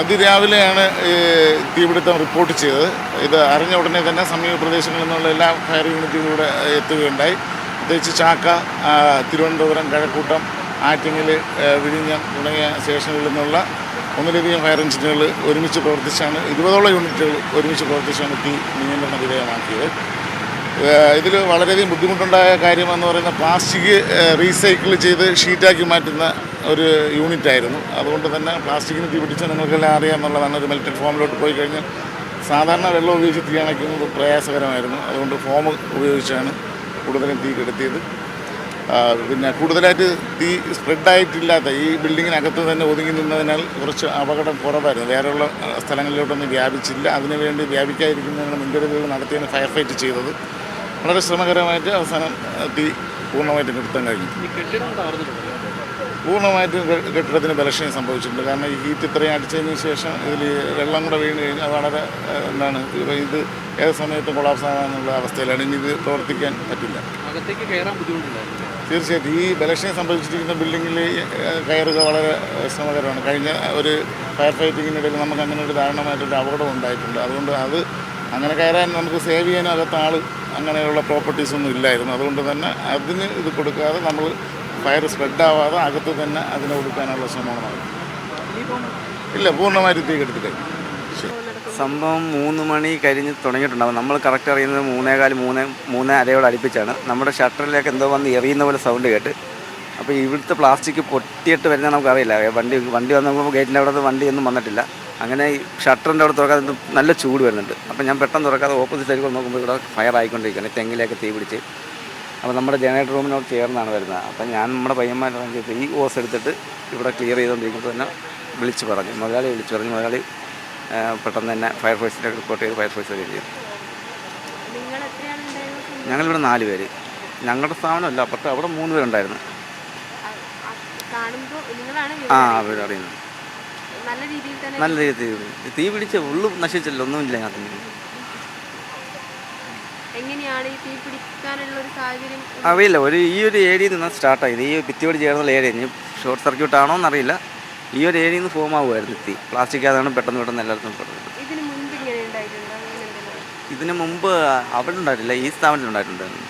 അതിരാവിലെയാണ് തീപിടുത്തം റിപ്പോർട്ട് ചെയ്തത്. ഇത് അറിഞ്ഞ ഉടനെ തന്നെ സമീപ പ്രദേശങ്ങളിൽ നിന്നുള്ള എല്ലാ ഫയർ യൂണിറ്റുകളിലൂടെ എത്തുകയുണ്ടായി. പ്രത്യേകിച്ച് ചാക്ക തിരുവനന്തപുരം കഴക്കൂട്ടം ആറ്റിങ്ങൽ വിഴിഞ്ഞം തുടങ്ങിയ സ്റ്റേഷനുകളിൽ നിന്നുള്ള ഒന്നിലധികം ഫയർ എഞ്ചിനുകൾ ഒരുമിച്ച് പ്രവർത്തിച്ചാണ് ഇരുപതോളം യൂണിറ്റുകൾ ഒരുമിച്ച് പ്രവർത്തിച്ചാണ് തീ നിയന്ത്രണ വിധേയമാക്കിയത്. ഇതിൽ വളരെയധികം ബുദ്ധിമുട്ടുണ്ടായ കാര്യമെന്ന് പറയുന്ന പ്ലാസ്റ്റിക് റീസൈക്കിൾ ചെയ്ത് ഷീറ്റാക്കി മാറ്റുന്ന ഒരു യൂണിറ്റ് ആയിരുന്നു. അതുകൊണ്ട് തന്നെ പ്ലാസ്റ്റിക്കിന് തീ പിടിച്ചാൽ നിങ്ങൾക്കെല്ലാം അറിയാമെന്നുള്ളതാണ് ഒരു മെൽറ്റഡ് ഫോമിലോട്ട് പോയി കഴിഞ്ഞാൽ സാധാരണ വെള്ളം ഉപയോഗിച്ച് തീ അണയ്ക്കുന്നത് പ്രയാസകരമായിരുന്നു. അതുകൊണ്ട് ഫോം ഉപയോഗിച്ചാണ് കൂടുതലും തീ കെടുത്തിയത്. പിന്നെ കൂടുതലായിട്ട് തീ സ്പ്രെഡായിട്ടില്ലാത്ത ഈ ബിൽഡിങ്ങിനകത്ത് തന്നെ ഒതുങ്ങി നിന്നതിനാൽ കുറച്ച് അപകടം കുറവായിരുന്നു. വേറെയുള്ള സ്ഥലങ്ങളിലോട്ടൊന്നും വ്യാപിച്ചില്ല. അതിനുവേണ്ടി വ്യാപിക്കാതിരിക്കുന്നതിന് മുൻകരുതലുകൾ നടത്തിയാണ് ഫയർ ഫൈറ്റ് ചെയ്തത്. വളരെ ശ്രമകരമായിട്ട് അവസാനം തീ പൂർണമായിട്ട് നിർത്താൻ കഴിഞ്ഞു. പൂർണമായിട്ടും കെട്ടിടത്തിന് ബലക്ഷയം സംഭവിച്ചിട്ടുണ്ട്. കാരണം ഈ ഹീറ്റ് ഇത്രയും അടിച്ചതിന് ശേഷം ഇതിൽ വെള്ളം കൂടെ വീണ് കഴിഞ്ഞാൽ വളരെ എന്താണ് ഇത് ഏത് സമയത്തും കൊളാപ്സ് ആകാനുള്ള അവസ്ഥയിലാണ്. ഇനി ഇത് പ്രവർത്തിക്കാൻ പറ്റില്ല. തീർച്ചയായിട്ടും. ഈ ബലക്ഷയം സംഭവിച്ചിരിക്കുന്ന ബിൽഡിങ്ങിൽ കയറുക വളരെ ശ്രമകരമാണ്. കഴിഞ്ഞ ഒരു ഫയർ ഫൈറ്റിങ്ങിനിടയിൽ നമുക്ക് അങ്ങനെ ഒരു ദാരുണമായിട്ടൊരു അപകടം ഉണ്ടായിട്ടുണ്ട്. അതുകൊണ്ട് അത് അങ്ങനെ കയറാൻ നമുക്ക് സേവ് ചെയ്യാനകത്ത് ആൾ അങ്ങനെയുള്ള പ്രോപ്പർട്ടീസൊന്നും ഇല്ലായിരുന്നു. അതുകൊണ്ട് തന്നെ അതിന് ഇത് കൊടുക്കാതെ നമ്മൾ ഫയർ സ്പ്രെഡാവാതെ അകത്ത് തന്നെ അതിനെ കൊടുക്കാനുള്ള ശ്രമമാണ് ഇല്ല പൂർണമായിട്ട് തീ കെടുത്തി സംഭവം മൂന്ന് മണി കഴിഞ്ഞ് തുടങ്ങിയിട്ടുണ്ടാവും നമ്മൾ കറക്റ്റ് അറിയുന്നത് മൂന്നേകാൽ മൂന്ന് മൂന്ന് അരയോട് അടുപ്പിച്ചാണ്. നമ്മുടെ ഷട്ടറിലേക്ക് എന്തോ വന്ന് എറിയുന്ന പോലെ സൗണ്ട് കേട്ട്. അപ്പോൾ ഇവിടുത്തെ പ്ലാസ്റ്റിക് പൊട്ടിയിട്ട് വരുന്നത് നമുക്കറിയില്ല. വണ്ടി വണ്ടി വന്നപ്പോൾ ഗേറ്റിന്റെ അവിടെ വണ്ടി ഒന്നും വന്നിട്ടില്ല. അങ്ങനെ ഈ ഷട്ടറിന്റെ അവിടെ തുറക്കാതെ നല്ല ചൂട് വരുന്നുണ്ട്. അപ്പോൾ ഞാൻ പെട്ടെന്ന് തുറക്കാതെ ഓപ്പോസിറ്റ് സൈഡിൽ നോക്കുമ്പോൾ ഇവിടെ ഫയർ ആയിക്കൊണ്ടിരിക്കുകയാണ്. തെങ്ങിലേക്ക് തീ പിടിച്ച്. അപ്പോൾ നമ്മുടെ ജനറേറ്റർ റൂമിനോട് ചേർന്നാണ് വരുന്നത്. അപ്പം ഞാൻ നമ്മുടെ പയ്യന്മാരുടെ ചെയ്ത് ഈ ഓസ് എടുത്തിട്ട് ഇവിടെ ക്ലിയർ ചെയ്തുകൊണ്ടിരിക്കുമ്പോൾ തന്നെ വിളിച്ച് പറഞ്ഞു. മുതലാളി വിളിച്ച് പറഞ്ഞു. മുതലാളി പെട്ടെന്ന് തന്നെ ഫയർഫോഴ്സിന്റെ റിപ്പോർട്ട് ചെയ്ത് ഫയർഫോഴ്സ് വരികയും ചെയ്തു. ഞങ്ങളിവിടെ നാല് പേര്. ഞങ്ങളുടെ സ്ഥാപനമല്ല അപ്പുറത്ത് അവിടെ മൂന്ന് പേരുണ്ടായിരുന്നു. ആ അവരറിയുന്നു നല്ല രീതിയിൽ തന്നെ നല്ല രീതിയിൽ. തീ പിടിച്ച ഉള്ളു നശിച്ചല്ലോ ഒന്നുമില്ല അതിന് അറിയില്ല ഒരു ഈ ഒരു ഏരിയയിൽ നിന്ന് സ്റ്റാർട്ടായത് ഈ ഭിത്തിയോട് ചേർന്നുള്ള ഏരിയ ഇനി ഷോർട്ട് സർക്യൂട്ട് ആണോ എന്നറിയില്ല. ഈ ഒരു ഏരിയയിൽ നിന്ന് ഫോം ആവുമായിരുന്നു തീ. പ്ലാസ്റ്റിക് അതാണ് പെട്ടെന്ന് പെട്ടെന്ന് എല്ലായിടത്തും എന്തെങ്കിലും? ഇതിന് മുമ്പ് അവിടെ ഉണ്ടായിട്ടില്ല ഈ സ്ഥാപനത്തിൽ ഉണ്ടായിട്ടുണ്ടായിരുന്നു.